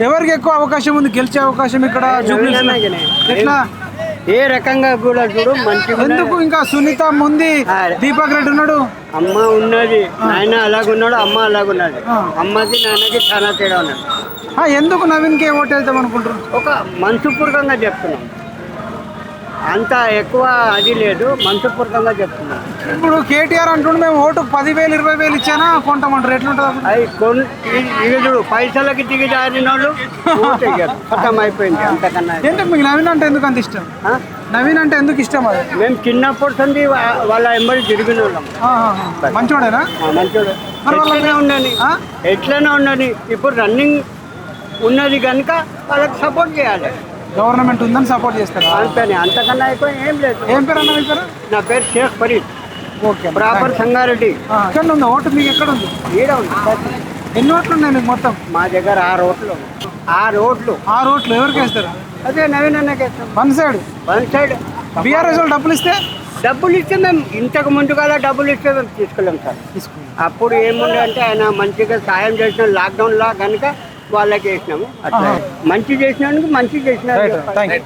ఎవరికి ఎక్కువ అవకాశం ఉంది? గెలిచే అవకాశం ఇక్కడ. ఎట్లా? ఏ రకంగా కూడా చూడు ఉన్నది. ఎందుకు ఇంకా సునీత ఆ. దీపక్ రెడ్డి ఉన్నాడు? అమ్మ ఉన్నది. నాయన అలాగున్నాడు అమ్మ అలాగున్నది. అమ్మకి నాన్నకి చాలా తేడా ఉన్నది. ఆ, ఎందుకు నవీన్ కే ఓటు వెళ్తాం అనుకుంటారు ఒక మనసుపూర్వకంగా చెప్తున్నాం. అంత ఎక్కువ అది లేదు మనసుపూర్వకంగా చెప్తున్నాం. ఇప్పుడు కేటీఆర్ అంటుండే మేము ఓటు పదివేలు ఇరవై వేలు ఇచ్చానా? కొంటామంటారు. ఎట్లుంటుంది కొన్ ఇగుడు పైసలకి దిగి జారిన వాళ్ళు అయిపోయింది అంతకన్నా. ఎందుకు మీకు నవీన్ అంటే ఎందుకు అంత ఇష్టం? నవీన్ అంటే ఎందుకు ఇష్టం అది? మేము చిన్నప్పటి నుండి వాళ్ళ ఎంబడి తిరిగిన వాళ్ళం. మంచోడేనా? మంచోడు. ఎట్లనే ఉండని? ఎట్లనే ఉండని ఇప్పుడు రన్నింగ్ ఉన్నది కనుక వాళ్ళకి సపోర్ట్ చేయాలి. గవర్నమెంట్ ఉందని సపోర్ట్ చేస్తారు. అంతనే అంతకన్నా ఎక్కువ ఏం లేదు. ఏం పేరు అన్న పేరు? నా పేరు Sheikh Farid. Okay proper Sangareddy. ఎక్కడ ఉందా? ఓటు మీకు ఎక్కడ ఉంది? ఈడ ఉంది. ఎన్ని ఓట్లు ఉన్నాయి మీకు మొత్తం? మా దగ్గర ఆరు ఓట్లు. ఆరు ఓట్లు. ఆరు ఓట్లు ఎవరికి వేస్తారు? అదే Naveen అన్నకేస్తాం one side? One side. BRS వాళ్ళు డబ్బులు ఇస్తే? డబ్బులు ఇస్తే మేము ఇంతకు ముందు కాల డబ్బులు ఇస్తే మేము తీసుకెళ్ళాం సార్. అప్పుడు ఏముండే అంటే ఆయన మంచిగా సాయం చేసిన లాక్డౌన్ లా కనుక వాళ్ళకి వేసినాము. అట్లా. మంచి చేసినందుకు మంచి చేసినారు.